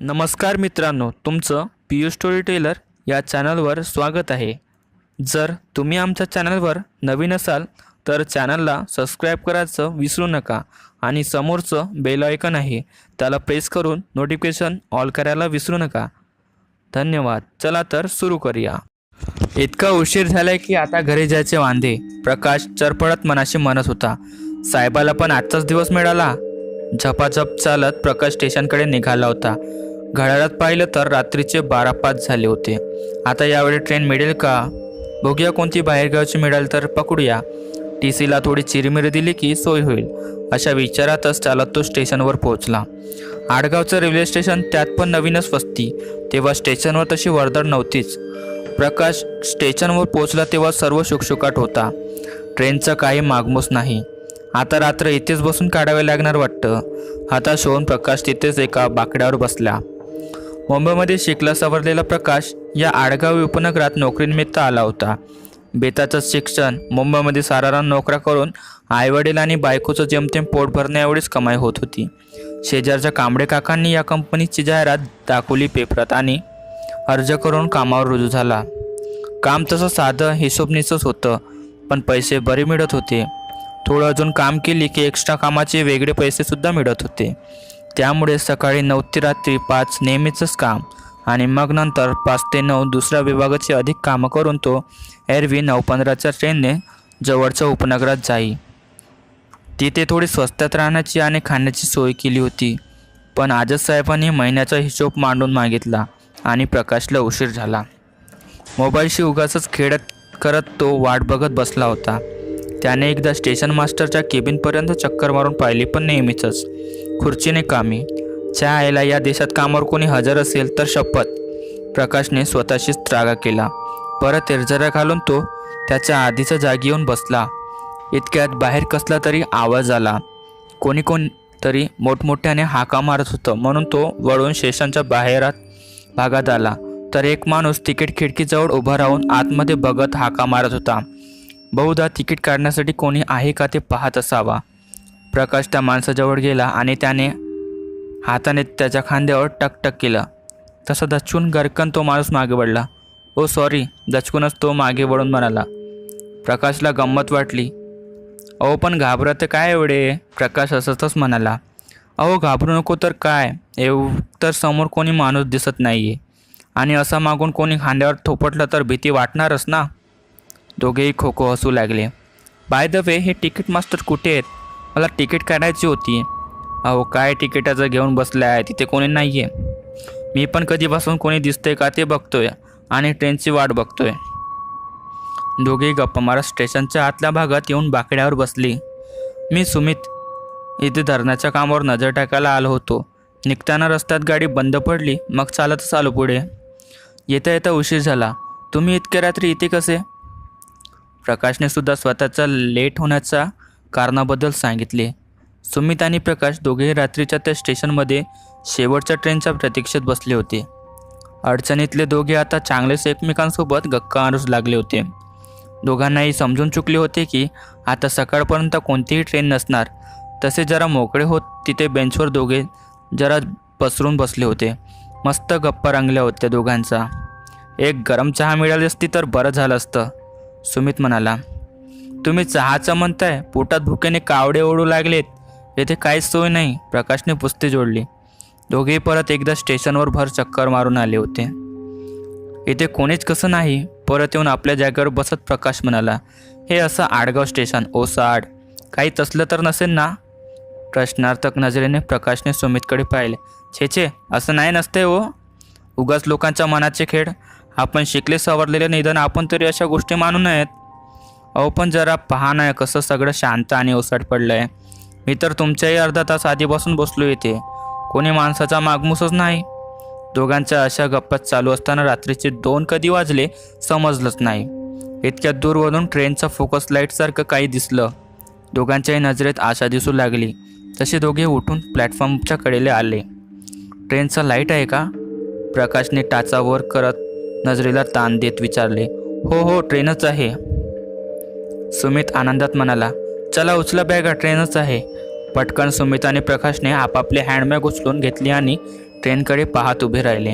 नमस्कार मित्रांनो तुमचं पी यू स्टोरी टेलर या चॅनलवर स्वागत आहे. जर तुम्ही आमच्या चॅनलवर नवीन असाल तर चॅनलला सबस्क्राईब करायचं विसरू नका आणि समोरचं बेल आयकन आहे त्याला प्रेस करून नोटिफिकेशन ऑल करायला विसरू नका. धन्यवाद. चला तर सुरू करूया. इतका उशीर झालाय की आता घरी जायचे वांदे. प्रकाश चरपडत मनाशी म्हणत होता साहेबाला पण आजचाच दिवस मिळाला. झपाझप चालत प्रकाश स्टेशनकडे निघाला होता. घड्याळात पाहिलं तर रात्रीचे बारा पाच झाले होते. आता यावेळी ट्रेन मिळेल का? बघूया कोणती बाहेरगावची मिळाल तर पकडूया. टी सीला थोडी चिरमिरी दिली की सोय होईल. अशा विचारातच चालत तो स्टेशनवर पोहोचला. आडगावचं रेल्वे स्टेशन त्यात पण नवीनच वस्ती. तेव्हा स्टेशनवर तशी वर्दळ नव्हतीच. प्रकाश स्टेशनवर पोहोचला तेव्हा सर्व शुकशुकाट होता. ट्रेनचं काही मागमूस नाही. आता रात्र इथेच बसून काढावे लागणार वाटतं. हताश होऊन प्रकाश तिथेच एका बाकड्यावर बसला. मुंबईमध्ये शिकला सवरलेला प्रकाश या आडगाव उपनगरात नोकरीनिमित्त आला होता. बेताचं शिक्षण मुंबईमध्ये सारारान नोकऱ्या करून आईवडील आणि बायकोचं जेमतेम पोट भरण्याएवढीच कमाई होत होती. शेजारच्या कांबळे काकांनी या कंपनीची जाहिरात दाखवली पेपरात आणि अर्ज करून कामावर रुजू झाला. काम तसं साधं हिशोबनीचंच होतं पण पैसे बरे मिळत होते. थोडं अजून काम केली की एक्स्ट्रा कामाचे वेगळे पैसेसुद्धा मिळत होते. त्यामुळे सकाळी नऊ ते रात्री पाच नेहमीचंच काम. आणि मग नंतर पाच ते नऊ दुसऱ्या विभागाचे अधिक कामं करून तो एरवी नऊ पंधराच्या ट्रेनने जवळच्या उपनगरात जाई. तिथे थोडी स्वस्तात राहण्याची आणि खाण्याची सोय केली होती. पण आजच साहेबांनी महिन्याचा हिशोब मांडून मागितला आणि प्रकाशला उशीर झाला. मोबाईलशी उगाचच खेळत करत तो वाट बघत बसला होता. त्याने एकदा स्टेशन मास्टरच्या केबिनपर्यंत चक्कर मारून पाहिली पण नेहमीचंच. खुर्चीने कामी. चहा आईला या देशात कामावर कोणी हजर असेल तर शपथ. प्रकाशने स्वतःशीच त्रागा केला. परत एरझरा घालून तो त्याच्या आधीच्या जागी येऊन बसला. इतक्यात बाहेर कसला तरी आवाज आला. कोणी कोण तरी मोठमोठ्याने हाका मारत होतं म्हणून तो वळून शेषांच्या बाहेरात भागात आला. तर एक माणूस तिकीट खिडकीजवळ उभा राहून आतमध्ये बघत हाका मारत होता. बहुधा तिकीट काढण्यासाठी कोणी आहे का ते पाहत असावा. प्रकाश त्या माणसाजवळ गेला आणि त्याने हाताने त्याच्या खांद्यावर टकटक केलं. तसं दचकून गरकन तो माणूस मागे वळला. ओ सॉरी दचकूनच तो मागे वळून म्हणाला. प्रकाशला गंमत वाटली. अहो पण घाबरत काय एवढे? प्रकाश असतच म्हणाला. अहो घाबरू नको तर काय? एव तर समोर कोणी माणूस दिसत नाही आहे आणि असा मागून कोणी खांद्यावर थोपटलं तर भीती वाटणारच ना? दोघेही खो खो हसू लागले. बाय द वे हे तिकीट मास्टर कुठे आहेत? मला तिकीट काढायची होती. अहो काय तिकिटाचं घेऊन बसलं आहे? तिथे कोणी नाही आहे मी पण कधीपासून कोणी दिसतंय का ते बघतोय आणि ट्रेनची वाट बघतोय. दोघेही गप्पा मारत स्टेशनच्या आतल्या भागात येऊन बाकड्यावर बसली. मी सुमित इथे धरणाच्या कामावर नजर टाकायला आलो होतो. निघताना रस्त्यात गाडी बंद पडली मग चालतच आलो पुढे. येता येता उशीर झाला. तुम्ही इतक्या रात्री इथे कसे? प्रकाशने सुद्धा स्वतःचा लेट होण्याचा कारणाबद्दल सांगितले. सुमित आणि प्रकाश दोघेही रात्रीच्या त्या स्टेशनमध्ये शेवटच्या ट्रेनच्या प्रतीक्षेत बसले होते. अडचणीतले दोघे आता चांगलेच एकमेकांसोबत गक्का मारूच लागले होते. दोघांनाही समजून चुकले होते की आता सकाळपर्यंत कोणतीही ट्रेन नसणार. तसे जरा मोकळे होत तिथे बेंचवर दोघे जरा पसरून बसले होते. मस्त गप्पा रंगल्या होत्या दोघांचा. एक गरम चहा मिळाली असती तर बरं झालं असतं सुमित म्हणाला. तुम्ही चहाचं म्हणताय पोटात भुकेने कावडे ओढू लागलेत. येथे काहीच सोय नाही. प्रकाशने पुस्ती जोडली. दोघेही परत एकदा स्टेशनवर भर चक्कर मारून आले होते. इथे कोणीच कसं नाही परत येऊन आपल्या जागेवर बसत प्रकाश म्हणाला हे असं आडगाव स्टेशन ओसाड. काही तसलं तर नसेल ना? प्रश्नार्थक नजरेने प्रकाशने सुमितकडे पाहिले. छे छे असं नाही नसते हो. उगाच लोकांच्या मनाचे खेळ आपण शिकले सवरलेले निधन आपण तरी अशा गोष्टी मानू नयेत. अहो पण जरा पहा ना कसं सगळं शांत आणि ओसाड पडलं आहे मी तर तुमच्याही अर्धा तास आधीपासून बसलो येते कोणी माणसाचा मागमूसच नाही. दोघांच्या अशा गप्पात चालू असताना रात्रीचे दोन कधी वाजले समजलंच नाही. इतक्या दूरवरून ट्रेनचा फोकस लाईटसारखं काही दिसलं. दोघांच्याही नजरेत आशा दिसू लागली. तसे दोघे उठून प्लॅटफॉर्मच्या कडेला आले. ट्रेनचा लाइट आहे का? प्रकाशने टाचा वर करत नजरेला ताण देत विचारले. हो हो ट्रेनच आहे. सुमित आनंदात म्हणाला चला उचला बॅगा ट्रेनच आहे. पटकन सुमित आणि प्रकाशने आपापले हँडबॅग उचलून घेतली आणि ट्रेनकडे पाहत उभे राहिले.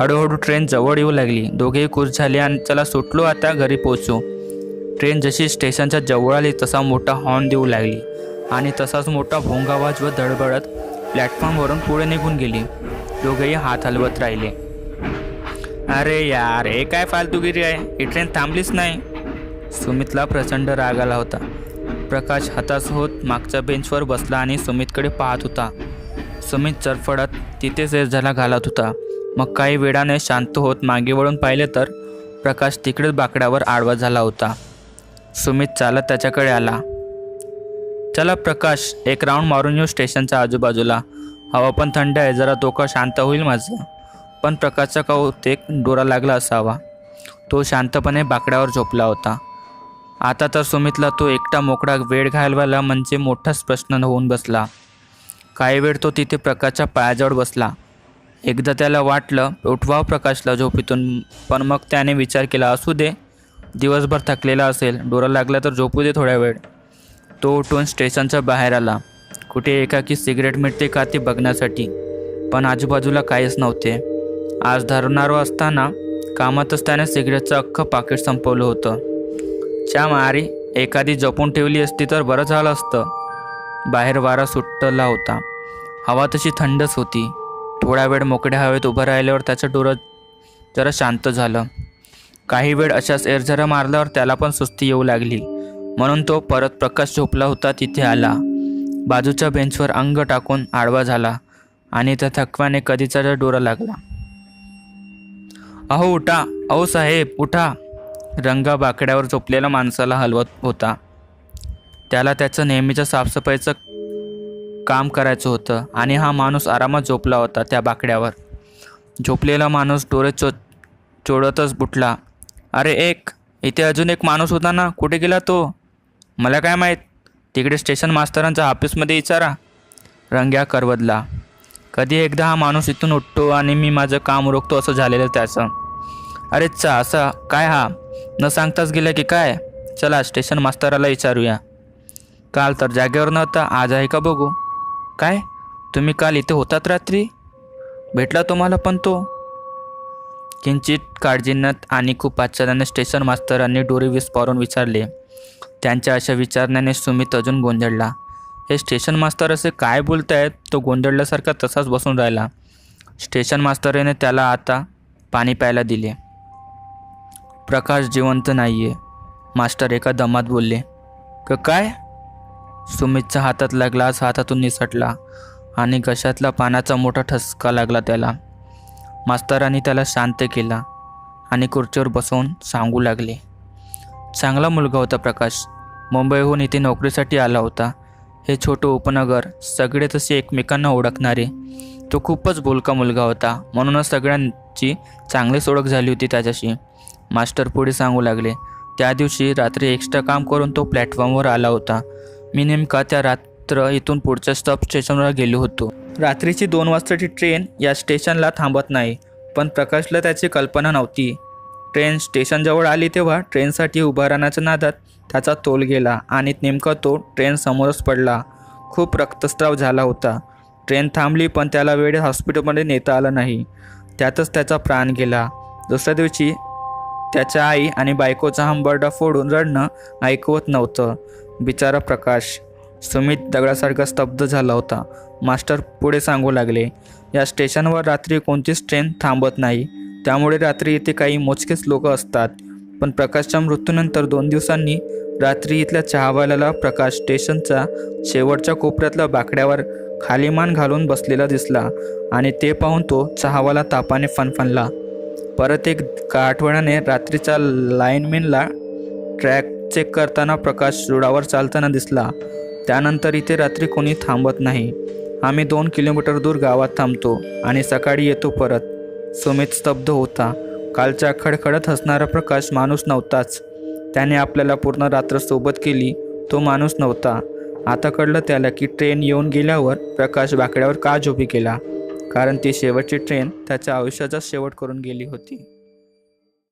हळूहळू ट्रेन जवळ येऊ लागली. दोघेही खुश झाले आणि चला सुटलो आता घरी पोचू ट्रेन जशी स्टेशनच्या जवळ आली तसा मोठा हॉर्न देऊ लागली. आणि तसाच मोठा भोंगावाज व धडबडत प्लॅटफॉर्मवरून पुढे निघून गेली. दोघेही हात हलवत राहिले. अरे यार हे काय फालतूगिरी आहे? ही ट्रेन थांबलीच नाही. सुमितला प्रचंड राग आला होता. प्रकाश हताश होत मागच्या बेंचवर बसला आणि सुमितकडे पाहत होता. सुमित चरफडत तिथेच झाला घालत होता. मग काही वेळाने शांत होत मागे वळून पाहिले तर प्रकाश तिकडेच बाकड्यावर आडवा झाला होता. सुमित चालत त्याच्याकडे आला. चला प्रकाश एक राऊंड मारून येऊ स्टेशनच्या आजूबाजूला. हवा पण थंड आहे जरा डोकं शांत होईल माझं. पण प्रकाशचा कौतेक डोरा लागला असावा. तो शांतपणे बाकड्यावर झोपला होता. आता तर सुमितला तो एकटा मोकळा वेळ घालवायला म्हणजे मोठाच प्रश्न होऊन बसला. काही वेळ तो तिथे प्रकाशच्या पायाजवळ बसला. एकदा त्याला वाटलं उठवाव प्रकाशला झोपेतून पण मग त्याने विचार केला असू दे दिवसभर थकलेला असेल डोरा लागला तर झोपू दे थोड्या वेळ. तो उठून स्टेशनच्या बाहेर आला. कुठे एकाकी सिगरेट मिळते का ते बघण्यासाठी. पण आजूबाजूला काहीच नव्हते. आज धरणारो असताना कामातच त्याने सिगरेटचं अख्खं पाकिट संपवलं होतं. च्या मारी एखादी जपून ठेवली असती तर बरं झालं असतं. बाहेर वारा सुटला होता. हवा तशी थंडच होती. थोडा वेळ मोकळ्या हवेत उभं राहिल्यावर त्याचं डोरं जरा शांत झालं. काही वेळ अशाच एरझरा मारल्यावर त्याला पण सुस्ती येऊ लागली. म्हणून तो परत प्रकाश झोपला होता तिथे आला. बाजूच्या बेंचवर अंग टाकून आडवा झाला आणि त्या थकव्याने कधीचा डोरा लागला. अहो उठा. अहो साहेब उठा. रंगा बाकड्यावर झोपलेल्या माणसाला हलवत होता. त्याला त्याचं नेहमीच्या साफसफाईचं काम करायचं होतं आणि हा माणूस आरामात झोपला होता त्या बाकड्यावर. झोपलेला माणूस डोळे चो चोळतच बुटला. अरे एक इथे अजून एक माणूस होता ना? कुठे गेला तो? मला काय माहीत? तिकडे स्टेशन मास्तरांच्या ऑफिसमध्ये विचारा रंग्या करवदला. कधी एकदा हा माणूस इथून उठतो आणि मी माझं काम रोखतो असं झालेलं त्याचं. अरे चा असा काय हा? न सांगताच गेलं की काय? चला स्टेशन मास्तराला विचारूया. काल तर जागेवर नव्हता आज आहे का बघू? काय? तुम्ही काल इथे होतात रात्री? भेटला तुम्हाला पण तो? किंचित काळजीनं आणि खूप आश्चर्याने स्टेशन मास्तरांनी डोरी विस्फारून विचारले. त्यांच्या अशा विचारण्याने सुमित अजून गोंधळला. हे स्टेशन मास्तर असे काय बोलतायत? तो गोंधळल्यासारखा तसाच बसून राहिला. स्टेशन मास्तराने त्याला आता पाणी प्यायला दिले. प्रकाश जिवंत नाही आहे मास्टर एका दमात बोलले क काय? सुमितच्या हातातला ग्लास हातातून निसटला आणि घशातला पाण्याचा मोठा ठसका लागला त्याला. मास्तरांनी त्याला शांत केला आणि खुर्चीवर बसवून सांगू लागले चांगला मुलगा होता प्रकाश. मुंबईहून इथे नोकरीसाठी आला होता. हे छोटं उपनगर सगळे तसे एकमेकांना ओळखणारे. तो खूपच बोलका मुलगा होता. म्हणूनच सगळ्यांची चांगलीच ओळख झाली होती त्याच्याशी. मास्टर पुढे सांगू लागले. त्या दिवशी रात्री एक्स्ट्रा काम करून तो प्लॅटफॉर्मवर आला होता. मी नेमका त्या रात्र इथून पुढच्या स्टॉप स्टेशनवर गेलो होतो. रात्रीची दोन वाजताची ट्रेन या स्टेशनला थांबत नाही पण प्रकाशला त्याची कल्पना नव्हती. ट्रेन स्टेशनजवळ आली तेव्हा ट्रेनसाठी उभा राहण्याच्या नादात त्याचा तोल गेला आणि नेमका तो ट्रेन समोरच पडला. खूप रक्तस्राव झाला होता. ट्रेन थांबली पण त्याला वेळेत हॉस्पिटलमध्ये नेता आलं नाही. त्यातच त्याचा प्राण गेला. दुसऱ्या दिवशी त्याच्या आई आणि बायकोचा हंबरडा फोडून रडणं ऐकवत नव्हतं. बिचारा प्रकाश सुमित दगडासारखा स्तब्ध झाला होता. मास्टर पुढे सांगू लागले या स्टेशनवर रात्री कोणतीच ट्रेन थांबत नाही. त्यामुळे रात्री इथे काही मोजकेच लोक असतात. पण प्रकाशच्या मृत्यूनंतर दोन दिवसांनी रात्री इथल्या चहावाल्याला प्रकाश स्टेशनच्या शेवटच्या कोपऱ्यातल्या बाकड्यावर खाली मान घालून बसलेला दिसला आणि ते पाहून तो चहावाला तापाने फनफनला परत एक का आठवड्याने रात्रीच्या लाईनमेनला ट्रॅक चेक करताना प्रकाश रुळावर चालताना दिसला. त्यानंतर इथे रात्री कोणी थांबत नाही. आम्ही दोन किलोमीटर दूर गावात थांबतो आणि सकाळी येतो परत. सुमित स्तब्ध होता. कालच्या खडखडत हसणारा प्रकाश माणूस नव्हताच. त्याने आपल्याला पूर्ण रात्र सोबत केली. तो माणूस नव्हता. आता कळलं त्याला की ट्रेन येऊन गेल्यावर प्रकाश बाकड्यावर का झोपी केला. कारण ती शेवटची ट्रेन त्याच्या आयुष्याचा शेवट करून गेली होती.